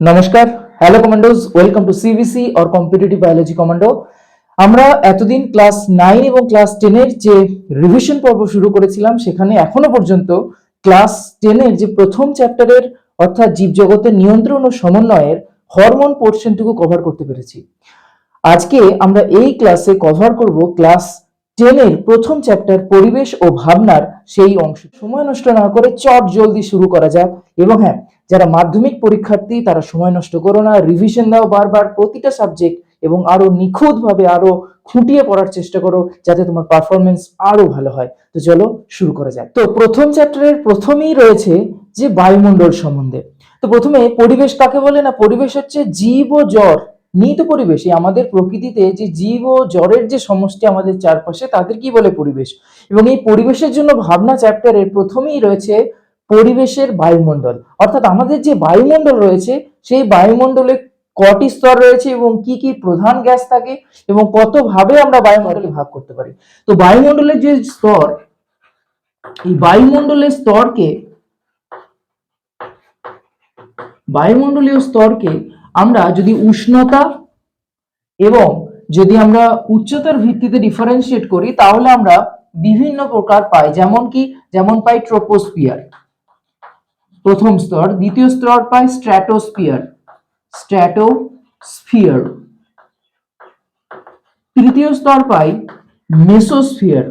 নমস্কার hello commandos welcome to CBC or competitive biology commando আমরা এতদিন ক্লাস নাইন এবং ক্লাস টেনের যে রিভিশন পর্ব শুরু করেছিলাম, সেখানে এখনও পর্যন্ত ক্লাস টেনের যে প্রথম চ্যাপ্টারের অর্থাৎ জীবজগতের নিয়ন্ত্রণ ও সমন্বয়ের হরমোন পোর্শনটুকু কভার করতে পেরেছি। আজকে আমরা এই ক্লাসে কভার করব ক্লাস টেনের প্রথম চ্যাপ্টার পরিবেশ ও ভাবনার সেই অংশ। সময় নষ্ট না করে চট জলদি শুরু করা যাক। এবং হ্যাঁ যারা মাধ্যমিক পরীক্ষার্থী, তারা সময় নষ্ট করো না রিভিশন দাও বারবার প্রতিটা সাবজেক্ট এবং আরও নিখুঁতভাবে আরও খুঁটিয়ে পড়ার চেষ্টা করো যাতে তোমার পারফরমেন্স আরও ভালো হয়। তো চলো শুরু করা যাক। তো প্রথম চ্যাপ্টারের প্রথমেই রয়েছে যে বায়ুমণ্ডল সম্বন্ধে। তো প্রথমে পরিবেশ কাকে বলে না? পরিবেশ হচ্ছে জীব ও জ্বর নিহিত পরিবেশ আমাদের প্রকৃতিতে যে জীব ও জ্বরের যে সমষ্টি আমাদের চারপাশে, তাদের কি বলে পরিবেশ? এবং এই পরিবেশের জন্য ভাবনা চ্যাপ্টারের প্রথমেই রয়েছে পরিবেশের বায়ুমণ্ডল। অর্থাৎ আমাদের যে বায়ুমণ্ডল রয়েছে, সেই বায়ুমণ্ডলে কটি স্তর রয়েছে এবং কি কি প্রধান গ্যাস থাকে এবং কত ভাবে আমরা বায়ুমণ্ডলকে ভাগ করতে পারি? তো বায়ুমণ্ডলের যে স্তর, এই বায়ুমণ্ডলের স্তরকে, বায়ুমণ্ডলীয় স্তরকে আমরা যদি উষ্ণতা এবং যদি আমরা উচ্চতার ভিত্তিতে ডিফারেন্সিয়েট করি, তাহলে আমরা বিভিন্ন প্রকার পাই। যেমন কি? যেমন পাই ট্রোপোস্ফিয়ার প্রথম স্তর। দ্বিতীয় স্তর পাই স্ট্র্যাটোস্ফিয়ার স্ট্র্যাটোস্ফিয়ার তৃতীয় স্তর পাই মেসোস্ফিয়ার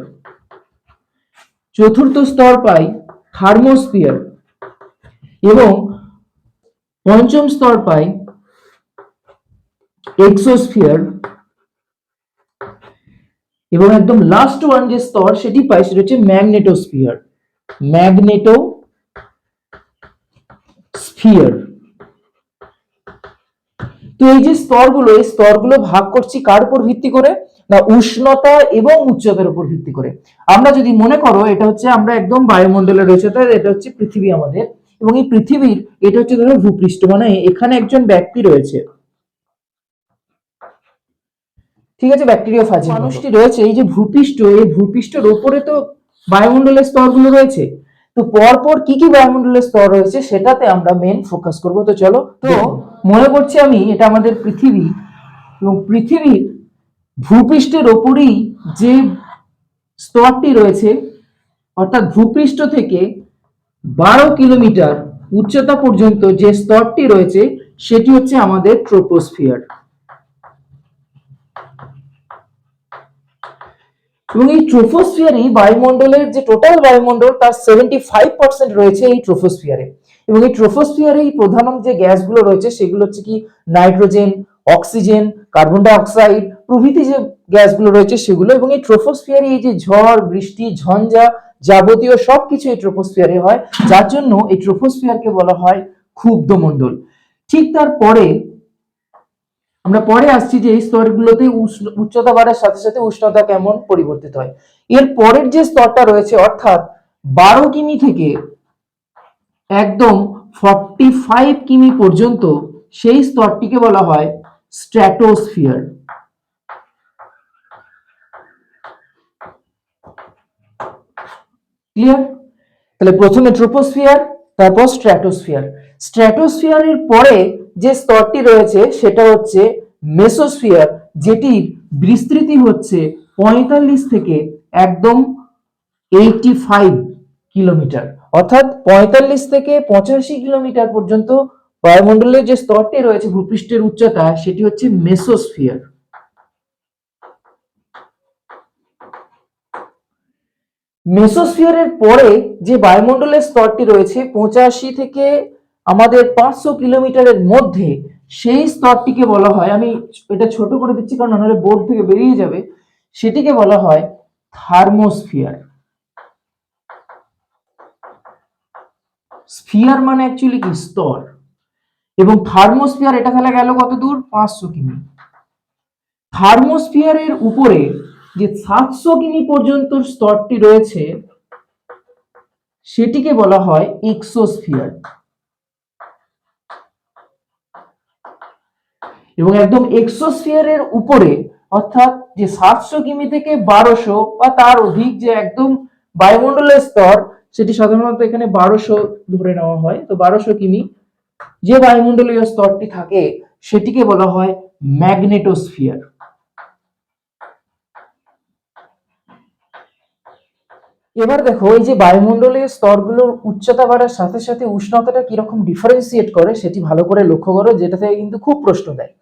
চতুর্থ স্তর পাই থার্মোস্ফিয়ার এবং পঞ্চম স্তর পাই এক্সোস্ফিয়ার এবং একদম লাস্ট ওয়ান যে স্তর সেটি পাই, সেটা হচ্ছে ম্যাগনেটোস্ফিয়ার ম্যাগনেটো স্ফিয়ার তো এই যে স্তরগুলো, এই স্তরগুলো ভাগ করছি কার উপর ভিত্তি করে? না, উষ্ণতা এবং উচ্চতার উপর ভিত্তি করে। আমরা যদি মনে করো, এটা হচ্ছে আমরা একদম বায়ুমণ্ডলে রয়েছে তাই এটা হচ্ছে পৃথিবী আমাদের। এবং এই পৃথিবীর, এটা হচ্ছে ধরো ভূপৃষ্ঠ মানে এখানে একজন ব্যক্তি রয়েছে। ঠিক আছে ব্যাকটেরিয়া ফাজি মানুষটি রয়েছে এই যে ভূপৃষ্ঠ এই ভূপৃষ্ঠের উপরে তো বায়ুমণ্ডলের স্তরগুলো রয়েছে। তো পরপর কি কি বায়ুমণ্ডলের স্তর রয়েছে সেটাতে আমরা মেন ফোকাস করব। তো চলো তো মনে করছি আমি এটা আমাদের পৃথিবী এবং পৃথিবীর ভূপৃষ্ঠের ওপরেই যে স্তরটি রয়েছে অর্থাৎ ভূপৃষ্ঠ থেকে বারো কিলোমিটার উচ্চতা পর্যন্ত যে স্তরটি রয়েছে সেটি হচ্ছে আমাদের ট্রোপোস্ফিয়ার এবং এই ট্রোফোস্ফিয়ারই বায়ুমণ্ডলের যে টোটাল বায়ুমণ্ডল তার সেভেন্টি ফাইভ পার্সেন্ট রয়েছে এই ট্রোফোস্ফিয়ারে। এবং এই ট্রোফোস্ফিয়ারে এই প্রধান যে গ্যাসগুলো রয়েছে সেগুলো হচ্ছে কি nitrogen, oxygen, carbon dioxide প্রভৃতি যে গ্যাসগুলো রয়েছে সেগুলো এবং এই ট্রোফোস্ফিয়ারে এই যে ঝড়, বৃষ্টি, ঝঞ্ঝা যাবতীয় সবকিছু এই ট্রোফোস্ফিয়ারে হয়। যার জন্য এই ট্রোফোস্ফিয়ারকে বলা হয় ক্ষুব্ধ মণ্ডল ঠিক তারপরে আমরা পরে আসছি যে এই স্তরগুলোতে উচ্চতা বাড়ার সাথে সাথে উষ্ণতা কেমন পরিবর্তিত হয়। এর পরের যে স্তরটা রয়েছে, অর্থাৎ বারো কিমি থেকে একদম ফর্টি ফাইভ কিমি পর্যন্ত সেই স্তরটিকে বলা হয় স্ট্র্যাটোস্ফিয়ার ক্লিয়ার তাহলে প্রথমে ট্রোপোস্ফিয়ার তারপর স্ট্র্যাটোস্ফিয়ার স্ট্র্যাটোস্ফিয়ারের পরে যে স্তরটি রয়েছে, সেটা হচ্ছে মেসোস্ফিয়ার যেটির বিস্তৃতি হচ্ছে পঁয়তাল্লিশ থেকে একদম এইটি ফাইভ কিলোমিটার। অর্থাৎ পঁয়তাল্লিশ থেকে পঁচাশি কিলোমিটার পর্যন্ত বায়ুমণ্ডলের যে স্তরটি রয়েছে, ভূপৃষ্ঠের উচ্চতা, সেটি হচ্ছে মেসোস্ফিয়ার মেসোস্ফিয়ারের পরে যে বায়ুমণ্ডলের স্তরটি রয়েছে, পঁচাশি থেকে আমাদের পাঁচশো কিলোমিটারের মধ্যে সেই স্তরটিকে বলা হয়, আমি এটা ছোট করে দিচ্ছি কারণ নাহলে বোর্ড থেকে বেরিয়ে যাবে, সেটিকে বলা হয় থার্মোস্ফিয়ার। স্ফিয়ার মানে অ্যাকচুয়ালি কি? স্তর। এবং থার্মোস্ফিয়ার, এটা তাহলে গেল কত দূর পাঁচশো কিমি। থার্মোস্ফিয়ারের উপরে যে সাতশো কিমি পর্যন্ত স্তরটি রয়েছে, সেটিকে বলা হয় এক্সোস্ফিয়ার। এবং একদম এক্সোস্ফিয়ারের উপরে, অর্থাৎ যে সাতশো কিমি থেকে বারোশো বা তার অধিক যে একদম বায়ুমণ্ডলের স্তর, সেটি সাধারণত এখানে বারোশো ধরে নেওয়া হয়। তো বারোশো কিমি যে বায়ুমণ্ডলীয় স্তরটি থাকে, সেটিকে বলা হয় ম্যাগনেটোস্ফিয়ার। এবার দেখো, এই যে বায়ুমণ্ডলীয় স্তরগুলোর উচ্চতা বাড়ার সাথে সাথে উষ্ণতাটা কীরকম ডিফারেন্সিয়েট করে, সেটি ভালো করে লক্ষ্য করো, যেটা থেকে কিন্তু খুব প্রশ্ন দেয়।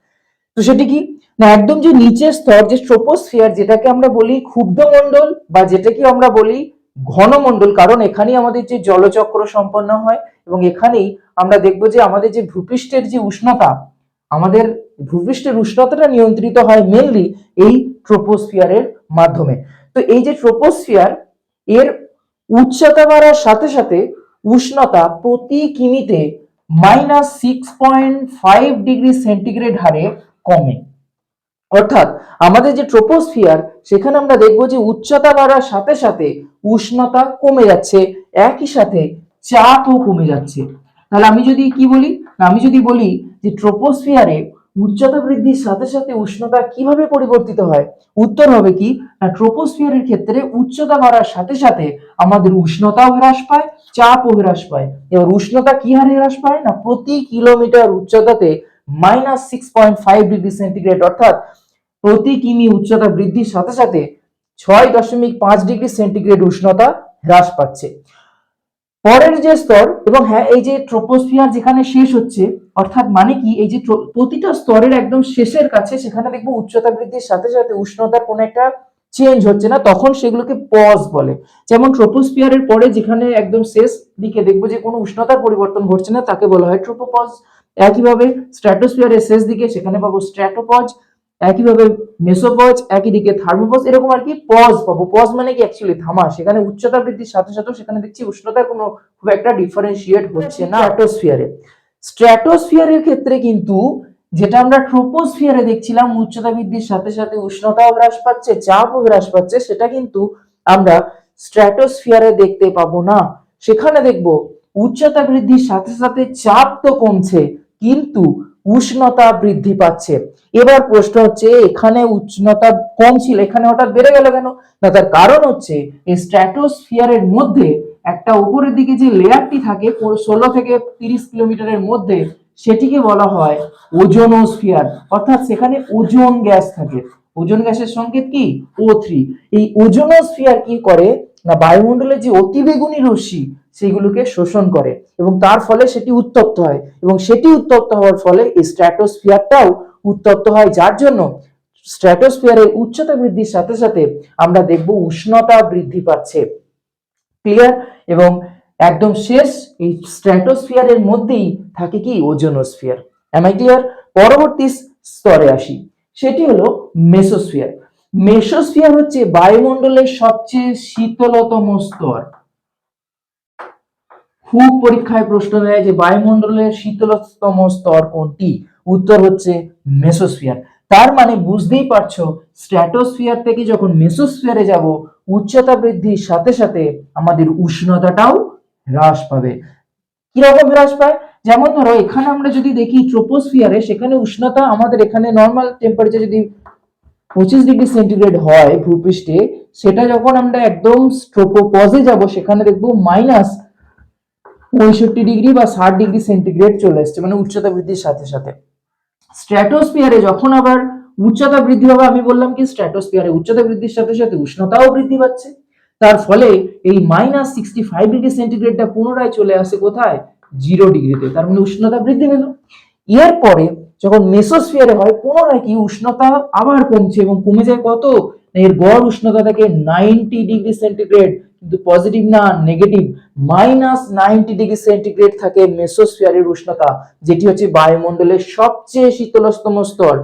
তো সেটি কি? না, একদম যে নিচের স্তর, যে ট্রোপোস্ফিয়ার যেটাকে আমরা বলি ক্ষুব্ধ মণ্ডল বা যেটাকে আমরা বলি ঘনমণ্ডল, কারণ এখানেই আমাদের যে জলচক্র সম্পন্ন হয়, এবং এখানেই আমরা দেখব যে আমাদের যে ভূপৃষ্ঠের যে উষ্ণতা, আমাদের ভূপৃষ্ঠের উষ্ণতাটা নিয়ন্ত্রিত হয় মেনলি এই ট্রোপোস্ফিয়ারের মাধ্যমে। তো এই যে ট্রোপোস্ফিয়ার এর উচ্চতা বাড়ার সাথে সাথে উষ্ণতা প্রতি কিমিতে minus six point five degree centigrade হারে কমে। অর্থাৎ আমাদের যে ট্রোপোস্ফিয়ার সেখানে আমরা দেখব যে উচ্চতা বাড়ার সাথে সাথে উষ্ণতা কমে যাচ্ছে, একই সাথে চাপও কমে যাচ্ছে। তাহলে আমি যদি কি বলি? আমি যদি বলি যে ট্রোপোস্ফিয়ারে উচ্চতা বৃদ্ধির সাথে সাথে উষ্ণতা কীভাবে পরিবর্তিত হয়? উত্তর হবে কি, না ট্রোপোস্ফিয়ারের ক্ষেত্রে উচ্চতা বাড়ার সাথে সাথে আমাদের উষ্ণতাও হ্রাস পায়, চাপও হ্রাস পায়। এবার উষ্ণতা কি হারে হ্রাস পায়? না, প্রতি kilometre উচ্চতাতে minus six point five degree centigrade অর্থাৎ প্রতি কিমি উচ্চতা বৃদ্ধির সাথে সাথে ছয় দশমিক পাঁচ ডিগ্রি সেন্টিগ্রেড উষ্ণতা হ্রাস পাচ্ছে। পরের যে স্তর, এবং হ্যাঁ এই যে ট্রোপোস্ফিয়ার যেখানে শেষ হচ্ছে অর্থাৎ মানে কি? এই যে প্রতিটা স্তরের একদম শেষের কাছে সেখানে দেখব উচ্চতা বৃদ্ধির সাথে সাথে উষ্ণতার কোনো একটা চেঞ্জ হচ্ছে না। তখন সেগুলোকে পজ বলে। যেমন ট্রোপোস্ফিয়ারের পরে যেখানে একদম শেষ দিকে দেখব যে কোনো উষ্ণতার পরিবর্তন ঘটছে না, তাকে বলা হয় ট্রোপোপজ একইভাবে স্ট্র্যাটোস্ফিয়ারের শেষ দিকে সেখানে পাবো স্ট্র্যাটোপজ একইভাবে মেসোপজ একই দিকে থার্মোপজ এরকম আর কি পজ পাবো। পজ মানে কি অ্যাকচুয়ালি থামা সেখানে উচ্চতা বৃদ্ধির সাথে সাথে সেখানে দেখছি উষ্ণতার কোনো খুব একটা ডিফারেন্সিয়েট হচ্ছে না। স্ট্র্যাটোস্ফিয়ারে স্ট্র্যাটোস্ফিয়ারের ক্ষেত্রে কিন্তু যেটা আমরা ট্রোপোস্ফিয়ারে দেখছিলাম, উচ্চতা বৃদ্ধির সাথে সাথে উষ্ণতাও হ্রাস পাচ্ছে, চাপও হ্রাস পাচ্ছে, সেটা কিন্তু আমরা স্ট্র্যাটোস্ফিয়ারে দেখতে পাবো না। সেখানে দেখব উচ্চতা বৃদ্ধির সাথে সাথে চাপ তো কমছে, কিন্তু উষ্ণতা বৃদ্ধি পাচ্ছে। এবার প্রশ্ন হচ্ছে, এখানে উষ্ণতা কম ছিল এখানে হঠাৎ বেড়ে গেল কেন? না, তার কারণ হচ্ছে, এই স্ট্র্যাটোস্ফিয়ারের মধ্যে একটা উপরের দিকে যে লেয়ারটি থাকে ষোলো থেকে তিরিশ কিলোমিটারের মধ্যে, সেটিকে বলা হয় ওজোনোস্ফিয়ার অর্থাৎ সেখানে ওজোন গ্যাস থাকে। ওজোন গ্যাসের সংকেত কি? ও থ্রি এই ওজোনোস্ফিয়ার কি করে? না, বায়ুমণ্ডলের যে অতিবেগুনি রশ্মি, সেগুলোকে শোষণ করে এবং তার ফলে সেটি উত্তপ্ত হয় এবং সেটি উত্তপ্ত হওয়ার ফলে এই স্ট্র্যাটোস্ফিয়ারটাও উত্তপ্ত হয়। যার জন্য স্ট্র্যাটোস্ফিয়ারের উচ্চতা বৃদ্ধির সাথে সাথে আমরা দেখব উষ্ণতা বৃদ্ধি পাচ্ছে। ক্লিয়ার এবং একদম শেষ এই স্ট্র্যাটোস্ফিয়ারের মধ্যেই থাকে কি ওজোনোস্ফিয়ার। এম আই ক্লিয়ার পরবর্তী স্তরে আসি। সেটি হলো মেসোস্ফিয়ার। মেসোস্ফিয়ার হচ্ছে বায়ুমণ্ডলের সবচেয়ে শীতলতম স্তর। খুব পরীক্ষায় প্রশ্ন দেয় যে বায়ুমণ্ডলের শীতলতম স্তর কোনটি? উত্তর হচ্ছে মেসোস্ফিয়ার। তার মানে বুঝতেই পারছ, স্ট্র্যাটোস্ফিয়ার থেকে যখন মেসোস্ফিয়ারে যাব উচ্চতা বৃদ্ধির সাথে সাথে আমাদের উষ্ণতাটাও হ্রাস পাবে। কীরকম হ্রাস পায়? যেমন ধরো, এখানে আমরা যদি দেখি ট্রোপোস্ফিয়ারে সেখানে উষ্ণতা আমাদের এখানে নর্মাল টেম্পারেচার যদি পঁচিশ ডিগ্রি সেন্টিগ্রেড হয় ভূপৃষ্ঠে, সেটা যখন আমরা একদম ট্রোপোপজে যাব, সেখানে দেখব মাইনাস পঁয়ষট্টি ডিগ্রি বা ষাট ডিগ্রি সেন্টিগ্রেড চলে আসছে মানে উচ্চতা বৃদ্ধির সাথে সাথে। স্ট্র্যাটোস্ফিয়ারে যখন আবার উচ্চতা বৃদ্ধি হবে, আমি বললাম কি স্ট্র্যাটোস্ফিয়ারে উচ্চতা বৃদ্ধির সাথে সাথে উষ্ণতাও বৃদ্ধি পাচ্ছে। তার ফলে এই মাইনাস সিক্সটি ফাইভ ডিগ্রি সেন্টিগ্রেডটা পুনরায় চলে আসে কোথায়? জিরো ডিগ্রিতে তার মানে উষ্ণতা বৃদ্ধি পেল। এরপরে যখন মেসোস্ফিয়ারে হয়, পুনরায় কি, উষ্ণতা আবার কমছে এবং কমে যায় কত? এর গড় উষ্ণতা থাকে নাইনটি ডিগ্রি সেন্টিগ্রেড কিন্তু পজিটিভ না negative minus ninety degree centigrade থাকে মেসোস্ফিয়ারের উষ্ণতা, যেটি হচ্ছে বায়ুমণ্ডলের সবচেয়ে শীতলতম স্তর।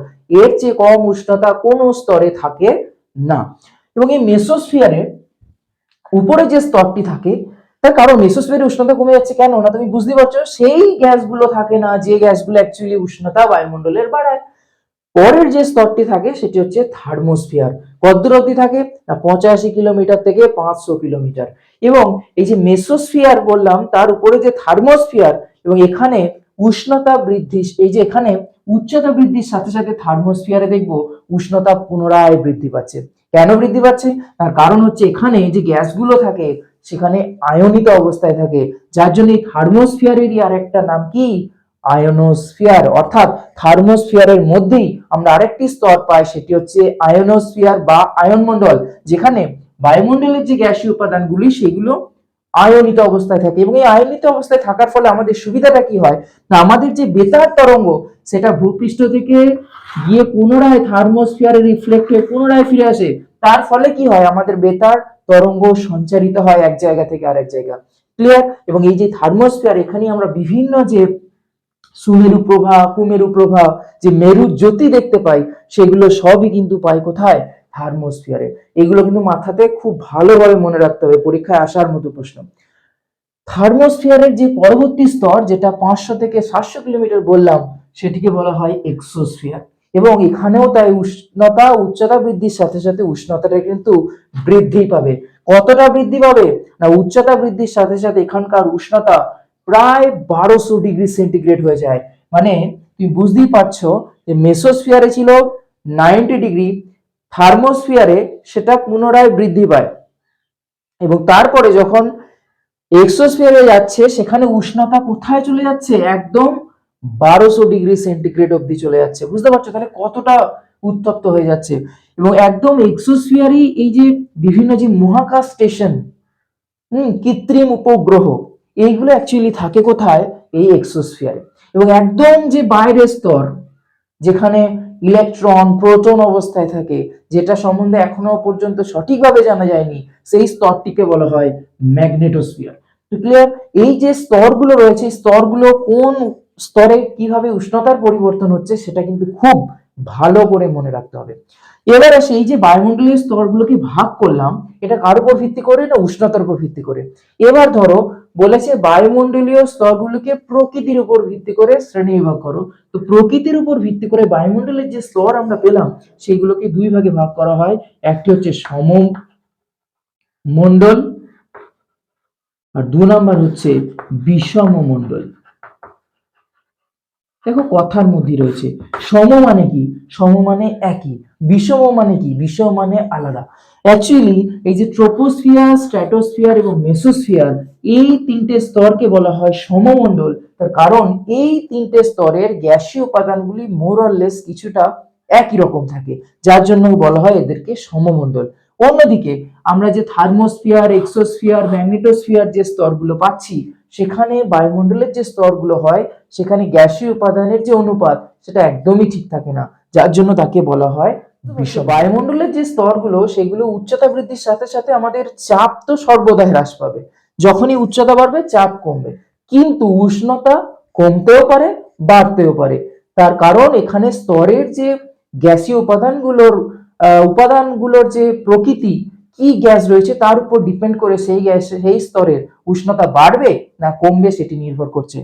এর চেয়ে কম উষ্ণতা কোন স্তরে থাকে না। এবং এই মেসোস্ফিয়ারে উপরে যে স্তরটি থাকে, তার কারণ মেসোস্ফিয়ারের উষ্ণতা কমে যাচ্ছে কেন? না, তুমি বুঝতে পারছ, সেই গ্যাসগুলো থাকে না, যে গ্যাসগুলো অ্যাকচুয়ালি উষ্ণতা বায়ুমণ্ডলের বাড়ায়। পরের যে স্তরটি থাকে, সেটি হচ্ছে থার্মোস্ফিয়ার। কতদূর অবধি থাকে? না, পঁচাশি কিলোমিটার থেকে পাঁচশো কিলোমিটার। এবং এই যে মেসোস্ফিয়ার বললাম, তার উপরে যে থার্মোস্ফিয়ার এবং এখানে উষ্ণতা বৃদ্ধি, এই যে এখানে উচ্চতা বৃদ্ধির সাথে সাথে থার্মোস্ফিয়ারে দেখব উষ্ণতা পুনরায় বৃদ্ধি পাচ্ছে। কেন বৃদ্ধি পাচ্ছে? তার কারণ হচ্ছে এখানে যে গ্যাসগুলো থাকে, সেখানে আয়নিত অবস্থায় থাকে। যার জন্য থার্মোস্ফিয়ারেরই আর একটা নাম কি? আয়োনোস্ফিয়ার। অর্থাৎ থার্মোস্ফিয়ারের মধ্যেই আমরা আরেকটি স্তর পাই, সেটি হচ্ছে আয়োনোস্ফিয়ার বা আয়নমণ্ডল। যেখানে বায়ুমণ্ডলের যে গ্যাসীয় উপাদানগুলি, সেগুলো আয়নিত অবস্থায় থাকে এবং এই আয়নিত অবস্থায় থাকার ফলে আমাদের সুবিধাটা কি হয়? না, আমাদের যে বেতার তরঙ্গ, সেটা ভূপৃষ্ঠ থেকে গিয়ে পুনরায় থার্মোস্ফিয়ারে রিফ্লেক্ট হয়ে পুনরায় ফিরে আসে, তার ফলে কি হয়? আমাদের বেতার তরঙ্গ সঞ্চারিত হয় এক জায়গা থেকে আরেক জায়গা। ক্লিয়ার এবং এই যে থার্মোস্ফিয়ার এখানে আমরা বিভিন্ন যে সুমেরু প্রভা কুমেরু প্রভা যে মেরু জ্যোতি দেখতে পাই, সেগুলো সবই কিন্তু পাই কোথায়? থার্মোস্ফিয়ারে এগুলো কিন্তু মাথাতে খুব ভালোভাবে মনে রাখতে হবে, পরীক্ষায় আসার মতো প্রশ্ন। থার্মোস্ফিয়ারের যে পরবর্তী স্তর, যেটা পাঁচশো থেকে সাতশো কিলোমিটার বললাম, সেটিকে বলা হয় এক্সোস্ফিয়ার এবং এখানেও তাই উষ্ণতা, উচ্চতা বৃদ্ধির সাথে সাথে উষ্ণতাটা কিন্তু বৃদ্ধি পাবে। কতটা বৃদ্ধি পাবে? না, উচ্চতা বৃদ্ধির সাথে সাথে এখানকার উষ্ণতা প্রায় বারোশো ডিগ্রি সেন্টিগ্রেড হয়ে যায়। মানে তুমি বুঝতেই পারছ যে মেসোস্ফিয়ারে ছিল নাইনটি ডিগ্রি থার্মোস্ফিয়ারে সেটা পুনরায় বৃদ্ধি পায়। এবং তারপরে যখন এক্সোস্ফিয়ারে যাচ্ছে, সেখানে উষ্ণতা কোথায় চলে যাচ্ছে? একদম বারোশো ডিগ্রি সেন্টিগ্রেড অবধি চলে যাচ্ছে। বুঝতে পারছ? তাহলে কতটা উত্তপ্ত হয়ে যাচ্ছে? এবং একদম এক্সোস্ফিয়ারই এই যে বিভিন্ন যে মহাকাশ স্টেশন, হুম, কৃত্রিম উপগ্রহ, এইগুলো অ্যাকচুয়ালি থাকে কোথায়? এই এক্সোস্ফিয়ারে। এবং একদম যে বাইরের স্তর যেখানে ইলেকট্রন প্রোটন অবস্থায় থাকে, যেটা সম্বন্ধে এখনও পর্যন্ত সঠিকভাবে জানা যায়নি, সেই স্তরটিকে বলা হয় ম্যাগনেটোস্ফিয়ার ক্লিয়ার এই যে স্তরগুলো রয়েছে স্তরগুলো কোন স্তরে কীভাবে উষ্ণতার পরিবর্তন হচ্ছে, সেটা কিন্তু খুব ভালো করে মনে রাখতে হবে। এবার আসে, এই যে বায়ুমণ্ডলীয় স্তরগুলোকে ভাগ করলাম, এটা কার উপর ভিত্তি করে? না উষ্ণতার উপর ভিত্তি করে। এবার ধরো বলেছে বায়ুমণ্ডলীয় স্তরগুলোকে প্রকৃতির উপর ভিত্তি করে শ্রেণি বিভাগ করো। তো প্রকৃতির উপর ভিত্তি করে বায়ুমণ্ডলের যে স্তর আমরা পেলাম সেগুলোকে দুই ভাগে ভাগ করা হয়। একটি হচ্ছে সম মণ্ডল, আর দু নাম্বার হচ্ছে বিষম মণ্ডল। দেখো কথার মধ্যে রয়েছে, সম মানে কি? সম মানে একই, বিষম মানে কি? বিষম মানে আলাদা। অ্যাকচুয়ালি এই যে ট্রোপোস্ফিয়ার স্ট্র্যাটোস্ফিয়ার এবং মেসোস্ফিয়ার এই তিনটে স্তরকে বলা হয় সমমণ্ডল। তার কারণ, এই তিনটে স্তরের গ্যাসীয় উপাদানগুলি মোরলেস কিছুটা একই রকম থাকে। যার জন্য বলা হয় এদেরকে সমমণ্ডল। অন্যদিকে, আমরা যে থার্মোস্ফিয়ার এক্সোস্ফিয়ার ম্যাগনেটোস্ফিয়ার যে স্তরগুলো পাচ্ছি সেখানে বায়ুমণ্ডলের যে স্তরগুলো হয়, সেখানে গ্যাসীয় উপাদানের যে অনুপাত, সেটা একদমই ঠিক থাকে না, যার জন্য তাকে বলা হয় বিশ্ব বায়ুমণ্ডলের যে স্তরগুলো, সেগুলো উচ্চতা বৃদ্ধির সাথে সাথে আমাদের চাপ তো সর্বদা হ্রাস পাবে। যখনই উচ্চতা বাড়বে, চাপ কমবে। কিন্তু উষ্ণতা কমতেও পারে, বাড়তেও পারে। তার কারণ এখানে স্তরের যে গ্যাসীয় উপাদানগুলোর উপাদানগুলোর যে প্রকৃতি, কি গ্যাস রয়েছে, তার উপর ডিপেন্ড করে সেই গ্যাস, সেই স্তরের উষ্ণতা বাড়বে না কমবে সেটি নির্ভর করছে।